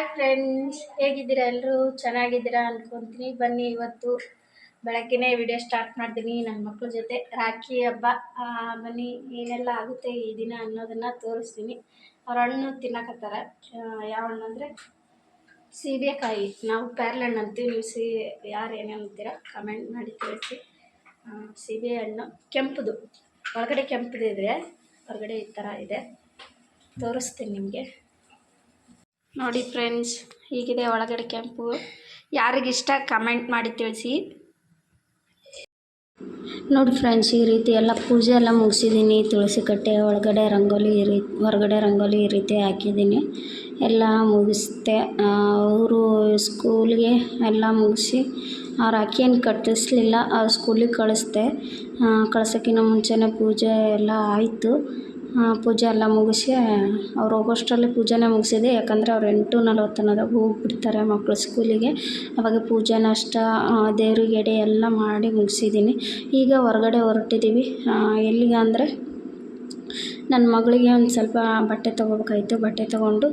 Hi friends ಹೇಗಿದ್ದೀರಾ ಎಲ್ಲರೂ ಚೆನ್ನಾಗಿದ್ದೀರಾ ಅಂದ್ಕೊತೀನಿ ಬನ್ನಿ ಇವತ್ತು ಬೆಳಗ್ಗೆನೇ ವಿಡಿಯೋ ಸ್ಟಾರ್ಟ್ ಮಾಡ್ತೀನಿ. ನನ್ನ ಮಕ್ಕಳ ಜೊತೆ ರಾಖಿ ಹಬ್ಬ. ಬನ್ನಿ, ಏನೆಲ್ಲ ಆಗುತ್ತೆ ಈ ದಿನ ಅನ್ನೋದನ್ನು ತೋರಿಸ್ತೀನಿ. ಅವ್ರ ಹಣ್ಣು ತಿನ್ನಕತ್ತಾರ. ಯಾವ ಹಣ್ಣು ಅಂದರೆ ಸೀಬೆಕಾಯಿ. ನಾವು ಹಣ್ಣು ಅಂತೀವಿ. ನೀವು ಸಿ, ಯಾರು ಏನೇನು ಅಂತೀರ ಕಮೆಂಟ್ ಮಾಡಿ ತಿಳಿಸಿ. ಸೀಬೆ ಹಣ್ಣು ಕೆಂಪುದು. ಒಳಗಡೆ ಕೆಂಪುದಿದ್ರೆ ಹೊರಗಡೆ ಈ ಥರ ಇದೆ. ತೋರಿಸ್ತೀನಿ ನಿಮಗೆ. ನೋಡಿ ಫ್ರೆಂಡ್ಸ್, ಹೀಗಿದೆ ಒಳಗಡೆ ಕೆಂಪು. ಯಾರಿಗಿಷ್ಟ ಕಮೆಂಟ್ ಮಾಡಿ ತಿಳಿಸಿ. ನೋಡಿ ಫ್ರೆಂಡ್ಸ್, ಈ ರೀತಿ ಎಲ್ಲ ಪೂಜೆ ಎಲ್ಲ ಮುಗಿಸಿದ್ದೀನಿ. ತುಳಸಿ ಕಟ್ಟೆ ಒಳಗಡೆ ರಂಗೋಲಿ ಈ ರೀತಿ ಹೊರಗಡೆ ರಂಗೋಲಿ ಈ ರೀತಿ ಹಾಕಿದ್ದೀನಿ. ಎಲ್ಲ ಮುಗಿಸ್ದೆ ಅವರು ಸ್ಕೂಲ್ಗೆ ಎಲ್ಲ ಮುಗಿಸಿ, ಅವ್ರು ಅಕ್ಕಿಯನ್ನು ಕಟ್ಟಿಸ್ಲಿಲ್ಲ, ಅವ್ರು ಸ್ಕೂಲಿಗೆ ಕಳಿಸ್ದೆ. ಕಳ್ಸೋಕ್ಕಿಂತ ಮುಂಚೆನೇ ಪೂಜೆ ಎಲ್ಲ ಆಯಿತು. ಪೂಜೆ ಎಲ್ಲ ಮುಗಿಸಿ, ಅವ್ರು ಹೋಗೋಷ್ಟರಲ್ಲಿ ಪೂಜೆನೇ ಮುಗಿಸಿದೆ. ಯಾಕಂದರೆ ಅವ್ರು ಎಂಟು ನಲ್ವತ್ತು ಅನ್ನೋದಾಗ ಹೋಗ್ಬಿಡ್ತಾರೆ ಮಕ್ಕಳು ಸ್ಕೂಲಿಗೆ. ಅವಾಗ ಪೂಜೆನ ಅಷ್ಟ ದೇವ್ರಿಗೆ ಎಡೆ ಎಲ್ಲ ಮಾಡಿ ಮುಗಿಸಿದ್ದೀನಿ. ಈಗ ಹೊರಗಡೆ ಹೊರಟಿದ್ದೀವಿ. ಎಲ್ಲಿಗೆ ಅಂದರೆ ನನ್ನ ಮಗಳಿಗೆ ಒಂದು ಸ್ವಲ್ಪ ಬಟ್ಟೆ ತೊಗೋಬೇಕಾಗಿತ್ತು ಬಟ್ಟೆ ತೊಗೊಂಡು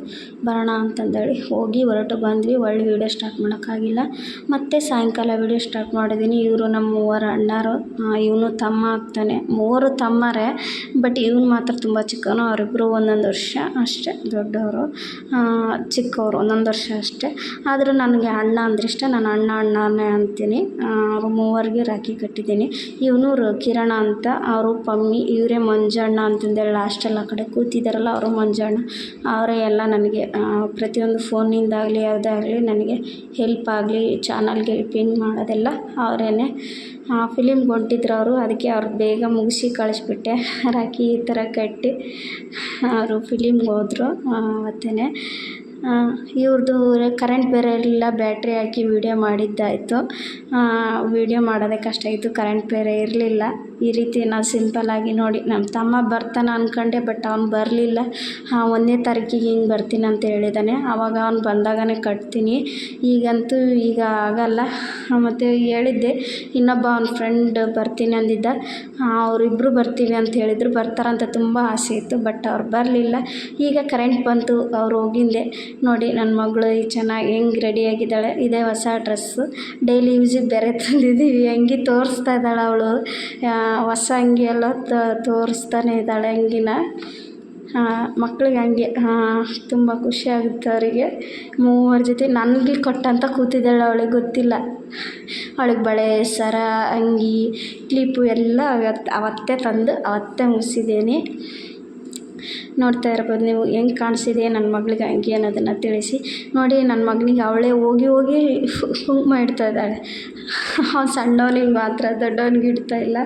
ಬರೋಣ ಅಂತಂದೇಳಿ ಹೋಗಿ ಹೊರಟು ಬಂದ್ವಿ. ಒಳ್ಳೆ ವೀಡಿಯೋ ಸ್ಟಾರ್ಟ್ ಮಾಡೋಕ್ಕಾಗಿಲ್ಲ. ಮತ್ತು ಸಾಯಂಕಾಲ ವೀಡಿಯೋ ಸ್ಟಾರ್ಟ್ ಮಾಡಿದ್ದೀನಿ ಇವರು ನಮ್ಮ ಮೂವರು ಅಣ್ಣಾರು ಇವನು ತಮ್ಮ ಆಗ್ತಾನೆ. ಮೂವರು ತಮ್ಮರೇ ಬಟ್ ಇವನು ಮಾತ್ರ ತುಂಬ ಚಿಕ್ಕವನು. ಅವರಿಬ್ಬರು ಒಂದೊಂದು ವರ್ಷ ಅಷ್ಟೇ ದೊಡ್ಡವರು. ಚಿಕ್ಕವರು ಒಂದೊಂದು ವರ್ಷ ಅಷ್ಟೇ. ಆದರೂ ನನಗೆ ಅಣ್ಣ ಅಂದ್ರೆ ಇಷ್ಟ. ನಾನು ಅಣ್ಣ ಅಣ್ಣನೇ ಅಂತೀನಿ. ಅವರು ಮೂವರಿಗೆ ರಾಖಿ ಕಟ್ಟಿದ್ದೀನಿ. ಇವನು ಕಿರಣ ಅಂತ. ಅವರು ಪಮ್ಮಿ, ಇವರೇ ಮಂಜಣ್ಣ ಅಂತಂದೇಳಿ ಲಾಸ್ಟಲ್ಲಿ ಆ ಕಡೆ ಕೂತಿದ್ದಾರಲ್ಲ ಅವರು ಮಂಜಣ್ಣ ಅವರೇ ಎಲ್ಲ ನನಗೆ ಪ್ರತಿಯೊಂದು ಫೋನಿಂದಾಗಲಿ ಯಾವುದೇ ಆಗಲಿ ನನಗೆ ಹೆಲ್ಪ್ ಆಗಲಿ ಚಾನಲ್ಗೆ ಪಿನ್ ಮಾಡೋದೆಲ್ಲ ಅವರೇನೆ. ಫಿಲಿಮ್ಗೆ ಹೊಂಟಿದ್ರು ಅವರು, ಅದಕ್ಕೆ ಅವ್ರು ಬೇಗ ಮುಗಿಸಿ ಕಳಿಸ್ಬಿಟ್ಟೆ. ರಾಕಿ ಈ ಥರ ಕಟ್ಟಿ ಅವರು ಫಿಲಿಮ್ಗೆ ಹೋದರು ಅವತ್ತೇ ಇವ್ರದ್ದು ಕರೆಂಟ್ ಬೇರೆ ಇರಲಿಲ್ಲ ಬ್ಯಾಟ್ರಿ ಹಾಕಿ ವೀಡಿಯೋ ಮಾಡಿದ್ದಾಯಿತು. ವೀಡಿಯೋ ಮಾಡೋದೇ ಕಷ್ಟ ಇತ್ತು ಕರೆಂಟ್ ಬೇರೆ ಇರಲಿಲ್ಲ. ಈ ರೀತಿ ನಾವು ಸಿಂಪಲ್ಲಾಗಿ ನೋಡಿ ನಮ್ಮ ತಮ್ಮ ಬರ್ತಾನೆ ಅಂದ್ಕೊಂಡೆ ಬಟ್ ಅವ್ನು ಬರಲಿಲ್ಲ. ಹಾಂ, ಒಂದನೇ ತಾರೀಕಿಗೆ ಹಿಂಗೆ ಬರ್ತೀನಿ ಅಂತ ಹೇಳಿದ್ದಾನೆ ಆವಾಗ ಅವ್ನು ಬಂದಾಗನೇ ಕಟ್ತೀನಿ. ಈಗಂತೂ ಈಗ ಆಗಲ್ಲ. ಮತ್ತು ಹೇಳಿದ್ದೆ, ಇನ್ನೊಬ್ಬ ಅವ್ನ ಫ್ರೆಂಡ್ ಬರ್ತೀನಿ ಅಂದಿದ್ದ. ಅವರಿಬ್ಬರು ಬರ್ತೀವಿ ಅಂತ ಹೇಳಿದರು. ಬರ್ತಾರಂತ ತುಂಬ ಆಸೆ ಇತ್ತು ಬಟ್ ಅವ್ರು ಬರಲಿಲ್ಲ. ಈಗ ಕರೆಂಟ್ ಬಂತು, ಅವ್ರು ಹೋಗಿಂದೆ. ನೋಡಿ ನನ್ನ ಮಗಳು ಚೆನ್ನಾಗಿ ಹೆಂಗೆ ರೆಡಿಯಾಗಿದ್ದಾಳೆ ಇದೇ ಹೊಸ ಡ್ರೆಸ್ಸು ಡೈಲಿ ಯೂಸಿಗೆ ಬೇರೆ ತಂದಿದ್ದೀವಿ. ಹೆಂಗೆ ತೋರಿಸ್ತಾ ಇದ್ದಾಳೆ ಅವಳು. ಹೊಸ ಅಂಗಿ ಎಲ್ಲ ತೋರಿಸ್ತಾನೆ ಇದ್ದಾಳೆ ಅಂಗಿನ. ಮಕ್ಳಿಗೆ ಹಂಗೆ ತುಂಬ ಖುಷಿ ಆಗುತ್ತೆ ಅವರಿಗೆ. ಮೂವರ ಜೊತೆ ನನಗೆ ಕೊಟ್ಟಂತ ಕೂತಿದ್ದಾಳೆ ಅವಳಿಗೆ ಗೊತ್ತಿಲ್ಲ. ಅವಳಿಗೆ ಬಳೆ, ಸರ, ಅಂಗಿ, ಕ್ಲಿಪ್ಪು ಎಲ್ಲ ಅವತ್ತು, ಅವತ್ತೇ ತಂದು ಅವತ್ತೇ ಮುಗಿಸಿದ್ದೀನಿ ನೋಡ್ತಾ ಇರ್ಬೋದು ನೀವು ಹೆಂಗೆ ಕಾಣಿಸಿದೆ ನನ್ನ ಮಗಳಿಗೆ ಅಂಗಿ ಅನ್ನೋದನ್ನು ತಿಳಿಸಿ ನೋಡಿ ನನ್ನ ಮಗನಿಗೆ ಅವಳೇ ಹೋಗಿ ಹೋಗಿ ಕುಂಕುಮ ಇಡ್ತಾ ಇದ್ದಾಳೆ ಅವ್ನು ಸಣ್ಣವನಿಗೆ ಮಾತ್ರ ದೊಡ್ಡವನಿಗೆ ಇಡ್ತಾ ಇಲ್ಲ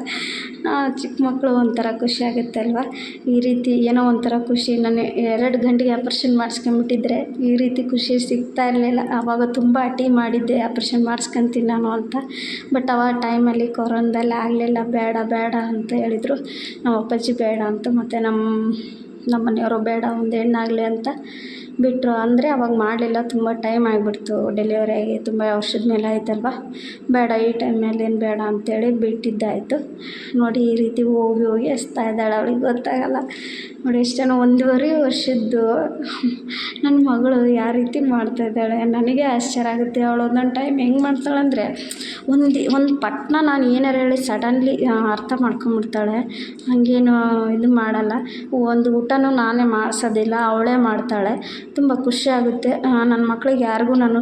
ಚಿಕ್ಕ ಮಕ್ಕಳು ಒಂಥರ ಖುಷಿ ಆಗುತ್ತೆ ಅಲ್ವಾ ಈ ರೀತಿ ಏನೋ ಒಂಥರ ಖುಷಿ. ನಾನು ಎರಡು ಗಂಟೆಗೆ ಆಪ್ರೇಷನ್ ಮಾಡಿಸ್ಕೊಂಬಿಟ್ಟಿದ್ರೆ ಈ ರೀತಿ ಖುಷಿ ಸಿಗ್ತಾ ಇರಲಿಲ್ಲ. ಆವಾಗ ತುಂಬ ಅಟಿ ಮಾಡಿದ್ದೆ, ಆಪ್ರೇಷನ್ ಮಾಡಿಸ್ಕೊಂತೀನಿ ನಾನು ಅಂತ. ಬಟ್ ಅವಾಗ ಟೈಮಲ್ಲಿ ಕೊರೋನದಲ್ಲಿ ಆಗಲಿಲ್ಲ. ಬೇಡ ಬೇಡ ಅಂತ ಹೇಳಿದರು. ನಮ್ಮ ಅಪ್ಪಾಜಿ ಬೇಡ ಅಂತ, ಮತ್ತು ನಮ್ಮ ನಮ್ಮ ಮನೆಯವರು ಬೇಡ, ಒಂದು ಹೆಣ್ಣಾಗಲಿ ಅಂತ ಬಿಟ್ಟರು. ಅಂದರೆ ಅವಾಗ ಮಾಡಲಿಲ್ಲ, ತುಂಬ ಟೈಮ್ ಆಗಿಬಿಡ್ತು. ಡೆಲಿವರಿ ಆಗಿ ತುಂಬ ವರ್ಷದ ಮೇಲೆ ಆಯಿತಲ್ವ ಬೇಡ, ಈ ಟೈಮ್ನಲ್ಲಿ ಏನು ಬೇಡ ಅಂತೇಳಿ ಬಿಟ್ಟಿದ್ದಾಯಿತು. ನೋಡಿ, ಈ ರೀತಿ ಹೋಗಿ ಹೋಗಿ ಹಚ್ತಾ ಇದ್ದಾಳೆ ಅವಳಿಗೆ, ಗೊತ್ತಾಗಲ್ಲ. ನೋಡಿ, ಎಷ್ಟು ಜನ ಒಂದೂವರೆ ವರ್ಷದ್ದು. ನನ್ನ ಮಗಳು ಯಾವ ರೀತಿ ಮಾಡ್ತಾ ಇದ್ದಾಳೆ? ನನಗೆ ಆಶ್ಚರ್ಯ ಆಗುತ್ತೆ. ಅವಳು ಒಂದೊಂದು ಟೈಮ್ ಹೆಂಗೆ ಮಾಡ್ತಾಳೆ ಅಂದರೆ, ಒಂದು ಒಂದು ಪಟ್ನ ನಾನು ಏನಾರು ಹೇಳಿ ಸಡನ್ಲಿ ಅರ್ಥ ಮಾಡ್ಕೊಂಬಿಡ್ತಾಳೆ. ಹಂಗೇನು ಇದು ಮಾಡಲ್ಲ. ಒಂದು ಊಟನೂ ನಾನೇ ಮಾಡಿಸೋದಿಲ್ಲ, ಅವಳೇ ಮಾಡ್ತಾಳೆ. ತುಂಬ ಖುಷಿ ಆಗುತ್ತೆ. ನನ್ನ ಮಕ್ಳಿಗೆ ಯಾರಿಗೂ ನಾನು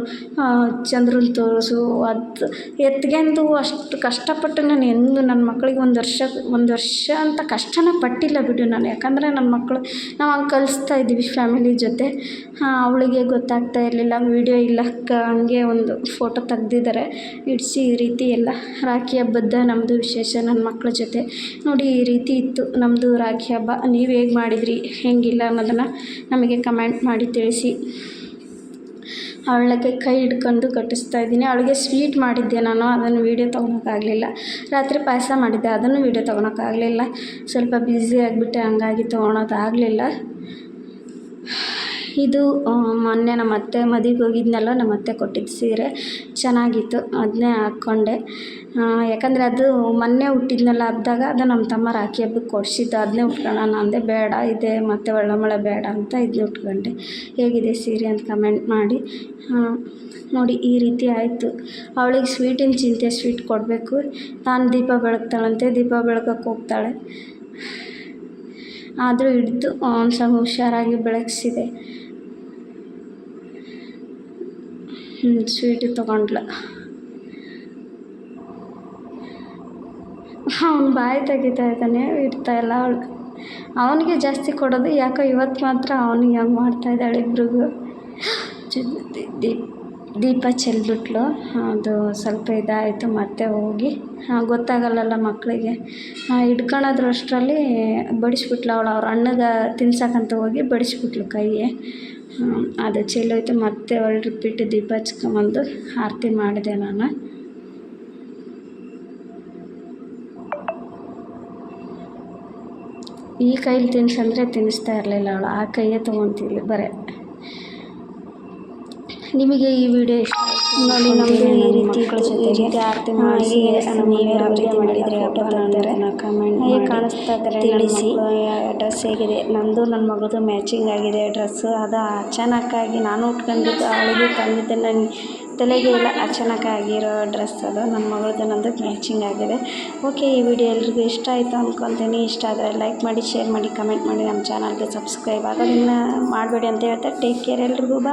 ಚಂದ್ರನ ತೋರಿಸು, ಅದು ಎತ್ಗೆಂದು ಅಷ್ಟು ಕಷ್ಟಪಟ್ಟು ನಾನು ಎಂದು ನನ್ನ ಮಕ್ಳಿಗೆ ಒಂದು ವರ್ಷ ಒಂದು ವರ್ಷ ಅಂತ ಕಷ್ಟನೇ ಪಟ್ಟಿಲ್ಲ ಬಿಡು ನಾನು. ಯಾಕಂದರೆ ನನ್ನ ಮಕ್ಕಳು ನಾವು ಹಂಗೆ ಕಲಿಸ್ತಾ ಇದ್ದೀವಿ ಫ್ಯಾಮಿಲಿ ಜೊತೆ. ಅವಳಿಗೆ ಗೊತ್ತಾಗ್ತಾ ಇರಲಿಲ್ಲ, ವೀಡಿಯೋ ಇಲ್ಲ, ಕ, ಹಂಗೆ ಒಂದು ಫೋಟೋ ತೆಗ್ದಿದ್ದಾರೆ ಇಡಿಸಿ ಈ ರೀತಿ ಎಲ್ಲ ರಾಖಿ ಹಬ್ಬದ ನಮ್ಮದು ವಿಶೇಷ ನನ್ನ ಮಕ್ಳ ಜೊತೆ. ನೋಡಿ ಈ ರೀತಿ ಇತ್ತು ನಮ್ಮದು ರಾಖಿ ಹಬ್ಬ. ನೀವು ಹೇಗೆ ಮಾಡಿದ್ರಿ, ಹೇಗಿಲ್ಲ ಅನ್ನೋದನ್ನು ನಮಗೆ ಕಮೆಂಟ್ ಮಾಡಿ ಅವಳಿಗೆ ಕೈ ಹಿಡ್ಕೊಂಡು ಕಟ್ಟಿಸ್ತಾ ಇದ್ದೀನಿ. ಅವಳಿಗೆ ಸ್ವೀಟ್ ಮಾಡಿದ್ದೆ ನಾನು, ಅದನ್ನು ವೀಡಿಯೋ ತೊಗೊಳಕ್ಕಾಗಲಿಲ್ಲ. ರಾತ್ರಿ ಪಾಯಸ ಮಾಡಿದ್ದೆ, ಅದನ್ನು ವೀಡಿಯೋ ತೊಗೊಳಕ್ಕಾಗಲಿಲ್ಲ. ಸ್ವಲ್ಪ ಬ್ಯುಸಿ ಆಗಿಬಿಟ್ಟೆ, ಹಂಗಾಗಿ ತೊಗೊಳೋದಾಗಲಿಲ್ಲ. ಇದು ಮೊನ್ನೆ ನಮ್ಮ ಅತ್ತೆ ಮದುವೆಗೆ ಹೋಗಿದ್ನಲ್ಲ ನಮ್ಮ ಅತ್ತೆ ಕೊಟ್ಟಿದ್ದು ಸೀರೆ. ಚೆನ್ನಾಗಿತ್ತು, ಅದನ್ನೇ ಹಾಕ್ಕೊಂಡೆ. ಯಾಕಂದರೆ ಅದು ಮೊನ್ನೆ ಹುಟ್ಟಿದ್ನಲ್ಲ ಹಬ್ದಾಗ, ಅದು ನಮ್ಮ ತಮ್ಮ ರಾಖಿ ಹಬ್ಬಕ್ಕೆ ಕೊಡಿಸಿದ್ದು. ಅದನ್ನೇ ಉಟ್ಕೊಳ್ಳೋಣ ಅಂದೆ, ಬೇಡ, ಇದೆ ಮತ್ತೆ ಒಳ್ಳಮಳೆ ಬೇಡ ಅಂತ ಇದನ್ನ ಉಟ್ಕೊಂಡೆ. ಹೇಗಿದೆ ಸೀರೆ ಅಂತ ಕಮೆಂಟ್ ಮಾಡಿ. ನೋಡಿ, ಈ ರೀತಿ ಆಯಿತು. ಅವಳಿಗೆ ಸ್ವೀಟಿನ ಚಿಂತೆ ಸ್ವೀಟ್ ಕೊಡಬೇಕು. ನಾನು ದೀಪ ಬೆಳಗ್ತಾಳಂತೆ, ದೀಪ ಬೆಳಗಕ್ಕೆ ಹೋಗ್ತಾಳೆ. ಆದರೂ ಹಿಡಿದು ಒಂದು ಸ್ವಲ್ಪ ಹುಷಾರಾಗಿ ಬೆಳಗಿಸಿದೆ. ಸ್ವೀಟು ತೊಗೊಂಡ್ಲ. ಅವನು ಬಾಯಿ ತೆಗಿತಾ ಇದ್ದಾನೆ ಇಡ್ತಾ ಇಲ್ಲ ಅವಳು. ಅವನಿಗೆ ಜಾಸ್ತಿ ಕೊಡೋದು ಯಾಕೋ ಇವತ್ತು ಮಾತ್ರ ಅವನಿಗೆ ಹಂಗೆ ಮಾಡ್ತಾ ಇದ್ದಾಳೆ ಇಬ್ರಿಗೂ. ದೀಪ ದೀಪ ಚೆಲ್ಬಿಟ್ಲು. ಅದು ಸ್ವಲ್ಪ ಇದಾಯಿತು ಮತ್ತೆ ಹೋಗಿ. ಗೊತ್ತಾಗಲ್ಲಲ್ಲ ಮಕ್ಕಳಿಗೆ ಹಿಡ್ಕೊಳೋದ್ರಷ್ಟರಲ್ಲಿ ಬಡಿಸ್ಬಿಟ್ಲು ಅವಳು. ಅವ್ರ ಅಣ್ಣಗೆ ತಿನ್ಸಕ್ಕಂತ ಹೋಗಿ ಬಡಿಸ್ಬಿಟ್ಲು ಹ್ಮ್, ಅದು ಚೆಲ್ಲೋಯ್ತು. ಮತ್ತೆ ಅವಳು ರಿಪೀಟ್ ದೀಪ ಹಚ್ಕೊಂಬಂದು ಆರತಿ ಮಾಡಿದೆ ನಾನು. ಈ ಕೈಲಿ ತಿನ್ಸಂದ್ರೆ ತಿನ್ನಿಸ್ತಾ ಇರಲಿಲ್ಲ ಅವಳು. ಆ ಕೈಯೇ ತೊಗೊತಿದ್ಲು ಬರೇ. ನಿಮಗೆ ಈ ವಿಡಿಯೋ ಇಷ್ಟ ನೋಡಿ ನಮಗೆ ಈ ರೀತಿ ರೀತಿ ಆರತಿ ಮಾಡಿ ನೀವು ಮಾಡಿದರೆ ಫೋಟೋ ತಂದರೆ ಕಮೆಂಟ್ ಹೇಗೆ ಕಾಣಿಸ್ತಾ ಇದ್ದಾರೆ ತಿಳಿಸಿ. ಡ್ರೆಸ್ ಹೇಗಿದೆ. ನಂದು ನನ್ನ ಮಗಳದು ಮ್ಯಾಚಿಂಗ್ ಆಗಿದೆ ಡ್ರೆಸ್ಸು ಅದು ಅಚಾನಕ್ಕಾಗಿ ನಾನು ಉಟ್ಕೊಂಡಿದ್ದು ಅವಳಿಗೆ ತಂದಿದ್ದೆ. ನನ್ನ ತಲೆಗೆ ಇಲ್ಲ ಅಚಾನಕ್ಕಾಗಿರೋ ಡ್ರೆಸ್ ಅದು ನಮ್ಮ ಮಗಳದ್ದು ನನ್ನದು ಮ್ಯಾಚಿಂಗ್ ಆಗಿದೆ. ಓಕೆ ಈ ವಿಡಿಯೋ ಎಲ್ರಿಗೂ ಇಷ್ಟ ಆಯಿತು ಅಂದ್ಕೊತೀನಿ ಇಷ್ಟ ಆದರೆ ಲೈಕ್ ಮಾಡಿ ಶೇರ್ ಮಾಡಿ ಕಮೆಂಟ್ ಮಾಡಿ ನಮ್ಮ ಚಾನಲ್ಗೆ ಸಬ್ಸ್ಕ್ರೈಬ್ ಆಗೋದನ್ನು ಮಾಡಬೇಡಿ ಅಂತ ಹೇಳ್ತಾ ಟೇಕ್ ಕೇರ್ ಎಲ್ರಿಗೂ ಬಾ